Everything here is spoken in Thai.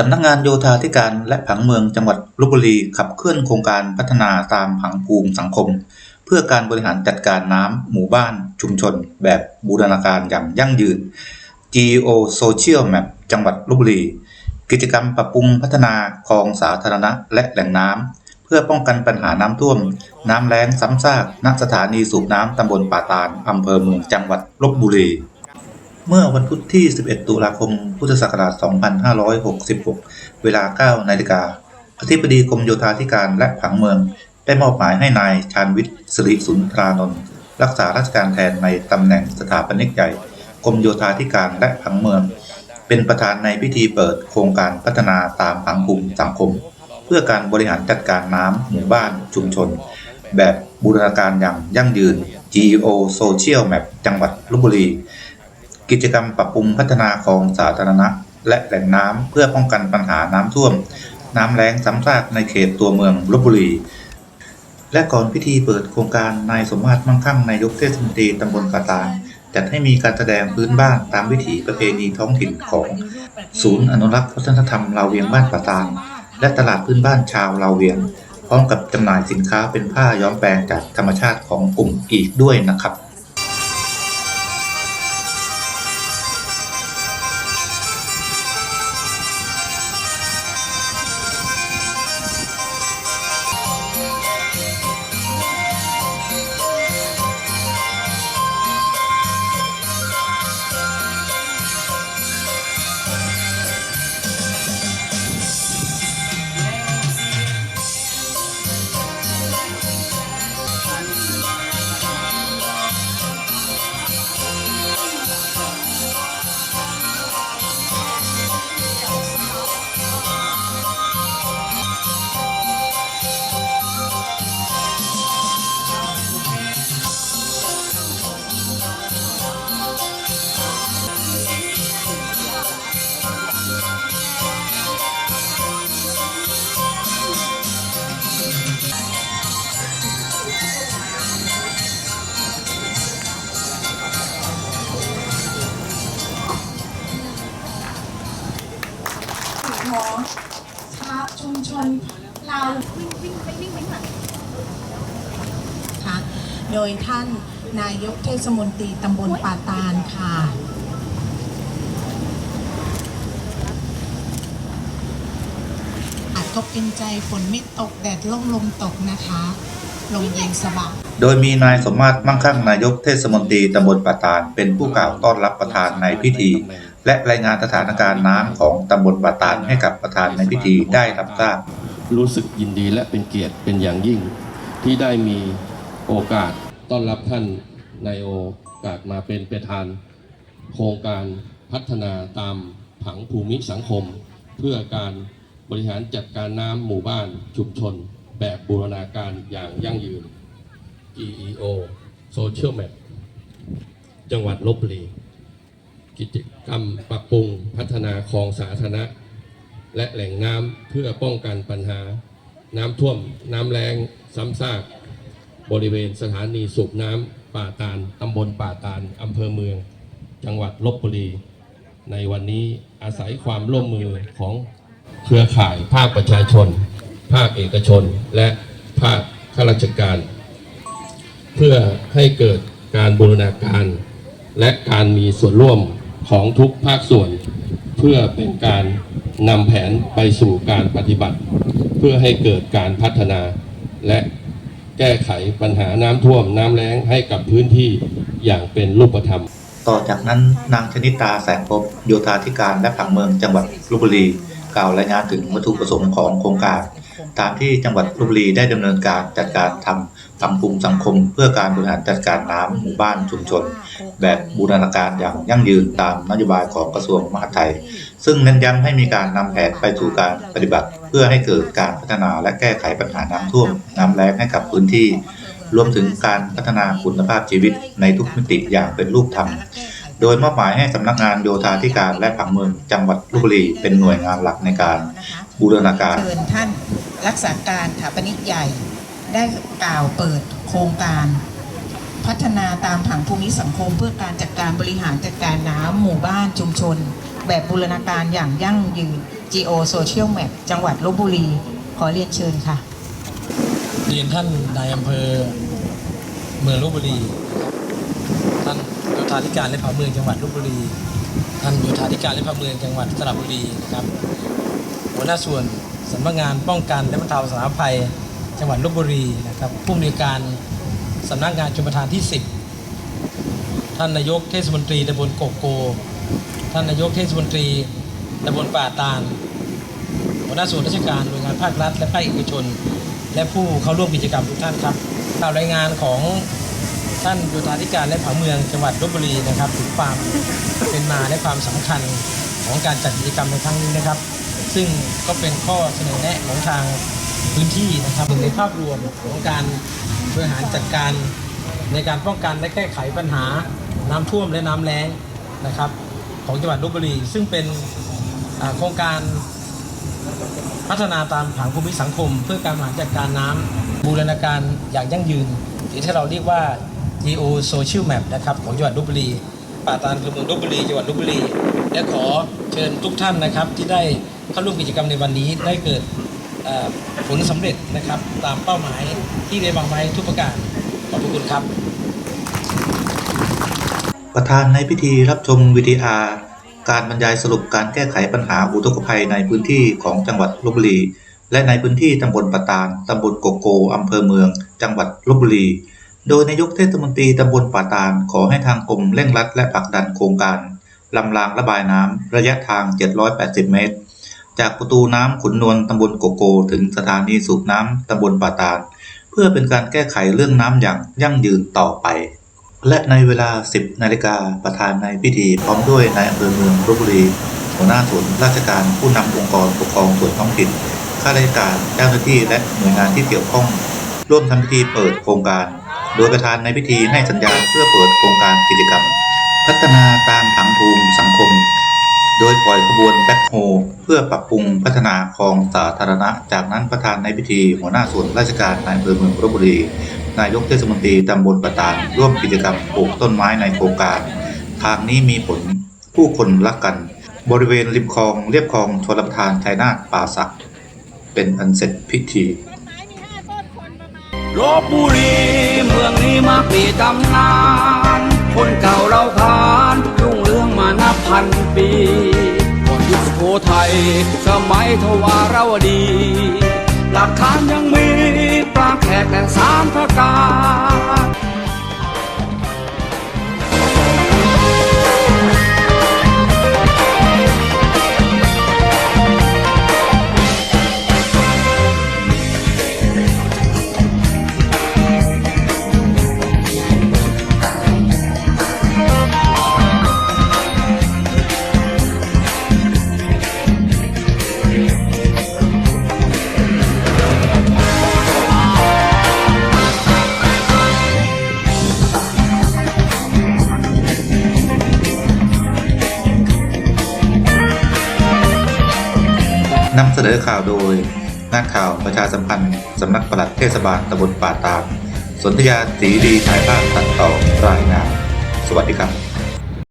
สำนักงานโยธาธิการและผังเมืองจังหวัดลบบุรีขับเคลื่อนโครงการพัฒนาตามผังภูมิสังคม เพื่อการบริหารจัดการน้ำหมู่บ้าน ชุมชน แบบบูรณาการอย่างยั่งยืน GEO Social Map จังหวัดลบบุรี กิจกรรมปรับปรุงพัฒนาคลองสาธารณะและแหล่งน้ำเพื่อป้องกันปัญหาน้ำท่วม น้ำแล้งซ้ำซากณสถานีสูบน้ำตำบลป่าตาลอำเภอเมืองจังหวัดลบบุรี เมื่อวันพุธที่ 11 ตุลาคม พุทธศักราช 2566 เวลา 9 นาฬิกาอธิบดีกรมโยธาธิการและผังเมือง ได้มอบหมายให้นายชาญวิทย์สิริสุนทรานนท์รักษาราชการแทนในตำแหน่งสถาปนิกใหญ่กรมโยธาธิการและผังเมือง เป็นประธานในพิธีเปิดโครงการพัฒนาตามผังภูมิสังคม เพื่อการบริหารจัดการน้ำหมู่บ้านชุมชน แบบบูรณาการอย่างยั่งยืน GEO Social Map จังหวัดลบบุรี กิจกรรมปรับปรุงพัฒนาคลองสาธารณะ และแหล่งน้ำเพื่อป้องกันปัญหาน้ำท่วม น้ำแล้งซ้ำซากในเขตตัวเมืองลบบุรี และก่อนพิธีเปิดโครงการนายสมมาตรมั่งคั่งนายกเทศมนตรีตำบลปะตาจัดให้มีการแสดงพื้นบ้านตามวิถีประเพณีท้องถิ่นของ ศูนย์อนุรักษ์วัฒนธรรมลาวเวียงบ้านปะตานและตลาดพื้นบ้านชาวลาวเวียง พร้อมกับจำหน่ายสินค้าเป็นผ้าย้อมแปลงจากธรรมชาติของกลุ่มอีกด้วยนะครับ นเราวิ่งวิ่งวิ่วิ่งวิ่หลังค่ะโดยท่านนายกเทศมนตรีตำบลป่าตาลค่ะอาจตกเป็นใจฝนไม่ตกแดดล่มลมตกนะคะลมเย็นสบายโดยมีนายสมมาตรมั่งคั่งนายกเทศมนตรีตำบลป่าตาลเป็นผู้กล่าวต้อนรับประธานในพิธี และรายงานสถานการณ์น้ำของตำบลป่าตาลให้กับประธานในพิธีได้รับทราบ รู้สึกยินดีและเป็นเกียรติเป็นอย่างยิ่ง ที่ได้มีโอกาสต้อนรับท่านนายโอกาสมาเป็นประธาน โครงการพัฒนาตามผังภูมิสังคม เพื่อการบริหารจัดการน้ำหมู่บ้านชุมชน แบบบูรณาการอย่างยั่งยืน GEO Social Map จังหวัดลบบุรี กิจกรรมปรับปรุงพัฒนาคลองสาธารณะ และแหล่งน้ำเพื่อป้องกันปัญหา น้ำท่วม น้ำแรงซ้ำซาก บริเวณสถานีสูบน้ำป่าตาลตำบลป่าตาลอำเภอเมือง จังหวัดลบบุรี ในวันนี้อาศัยความร่วมมือของเครือข่ายภาคประชาชน ภาคเอกชน และภาคข้าราชการ เพื่อให้เกิดการบูรณาการและการมีส่วนร่วม ของทุกภาคส่วน เพื่อเป็นการนำแผนไปสู่การปฏิบัติ เพื่อให้เกิดการพัฒนา และแก้ไขปัญหาน้ำท่วมน้ำแล้งให้กับพื้นที่อย่างเป็นรูปธรรม ต่อจากนั้นนางชนิตาแสงภพโยธาธิการและผังเมืองจังหวัดลบบุรีกล่าวรายงานถึงวัตถุประสงค์ของโครงการ ตามที่จังหวัดลบบุรีได้ดำเนินการจัดการทำสังคมสังคม เพื่อการบริหารจัดการน้ำหมู่บ้านชุมชน แบบบูรณาการอย่างยั่งยืนตามนโยบายของกระทรวงมหาดไทย ซึ่งเน้นย้ำให้มีการนำแผนไปสู่การปฏิบัติ เพื่อให้เกิดการพัฒนาและแก้ไขปัญหาน้ำท่วม น้ำแล้งให้กับพื้นที่ รวมถึงการพัฒนาคุณภาพชีวิตในทุกมิติอย่างเป็นรูปธรรมโดยมอบหมายให้สำนักงานโยธาธิการและผังเมืองจังหวัดลบบุรีเป็นหน่วยงานหลักในการบูรณาการเชิญท่านรักษาการถาปนิกใหญ่ได้กล่าวเปิดโครงการ พัฒนาตามผังภูมิสังคม เพื่อการจัดการบริหารจัดการน้ำหมู่บ้านชุมชน แบบบูรณาการอย่างยั่งยืน Geo Social Map จังหวัดลบบุรี ขอเรียนเชิญค่ะ เรียนท่านนายอำเภอเมืองลบบุรี ท่านโยธาธิการและผังเมืองจังหวัดลบบุรี ท่านโยธาธิการและผังเมืองจังหวัดสระบุรีนะครับหัวหน้าส่วนสำนักงานป้องกันและบรรเทาสาธารณภัย จังหวัดลบบุรีนะครับผู้อำนวยการ สำนักงานชมประทานที่ 10 ท่านนายกเทศมนตรีตำบลโกโก ท่านนายกเทศมนตรีตำบลป่าตาลหัวหน้าส่วนราชการหน่วยงานภาครัฐ และภาคเอกชน และผู้เข้าร่วมกิจกรรมทุกท่านครับข่าวรายงานของท่านโยธาธิการและผังเมืองจังหวัดลบบุรีนะครับถึงความเป็นมาและความสำคัญของการจัดกิจกรรมในครั้งนี้นะครับ ซึ่งก็เป็นข้อเสนอแนะของทางพื้นที่นะครับในภาพรวมของการ บริหารจัดการในการป้องกันและแก้ไขปัญหาน้ำท่วมและน้ำแล้งนะครับ ของจังหวัดลบบุรี ซึ่งเป็นโครงการพัฒนาตามผังภูมิสังคม เพื่อการบริหารจัดการน้ำบูรณาการอย่างยั่งยืนหรือที่เราเรียกว่า Geo Social Map นะครับของจังหวัดลบบุรีป่าตาลอำเภอเมืองลบบุรีจังหวัดลบบุรีและขอเชิญทุกท่านนะครับที่ได้เข้าร่วมกิจกรรมในวันนี้ได้เกิด ผลสำเร็จนะครับตามเป้าหมายที่ได้วางไว้ทุกประการ ขอบพระคุณครับ ประธานในพิธีรับชมวิดีอาร์การบรรยายสรุปการแก้ไขปัญหาอุทกภัยในพื้นที่ของจังหวัดลบบุรี และในพื้นที่ตำบลปะตานตำบลโกโกอำเภอเมือง จังหวัดลบบุรี โดยนายกเทศมนตรีตำบลป่าตานขอให้ทางกรมเร่งรัดและผลักดันโครงการลำรางระบายน้ำระยะทาง 780 เมตร จากประตูน้ำขุนนวลตำบลโกโก ถึงสถานีสูบน้ำตำบลป่าตานเพื่อเป็นการแก้ไขเรื่องน้ำอย่างยั่งยืนต่อไป และในเวลา 10 นาฬิกาประธานในพิธีพร้อมด้วยนายอำเภอเมืองลบบุรี หัวหน้าส่วนราชการผู้นำองค์กรปกครองส่วนท้องถิ่นข้าราชการเจ้าหน้าที่และหน่วยงานที่เกี่ยวข้อง ร่วมทำพิธีเปิดโครงการ โดยประธานในพิธีให้สัญญาณเพื่อเปิดโครงการกิจกรรม พัฒนาตามผังภูมิสังคม โดยปล่อยขบวนแบ็คโฮเพื่อปรับปรุงพัฒนาคลองสาธารณะ จากนั้นประธานในพิธีหัวหน้าส่วนราชการนายอำเภอเมืองลบบุรี นายกเทศมนตรีตำบลปะตานร่วมกิจกรรมปลูกต้นไม้ในโครงการ ทางนี้มีผลผู้คนรักกัน บริเวณริมคลองเรียบคลองชลประทานชัยนาทป่าสัก เป็นอันเสร็จพิธีลบบุรีเมืองนี้มักมีตำนาน คนเก่าเราขานรุ่งเรืองมานับ พันปีก่อนยุคสุโขทัยสมัยทวารวดี หลักฐานยังมีปราแขกและสามพระกา นำเสนอข่าวโดยนักข่าวประชาสัมพันธ์สำนักปลัดเทศบาลตำบลป่าตาม สนธยาสีดีถ่ายภาพตัดต่อรายงาน สวัสดีครับ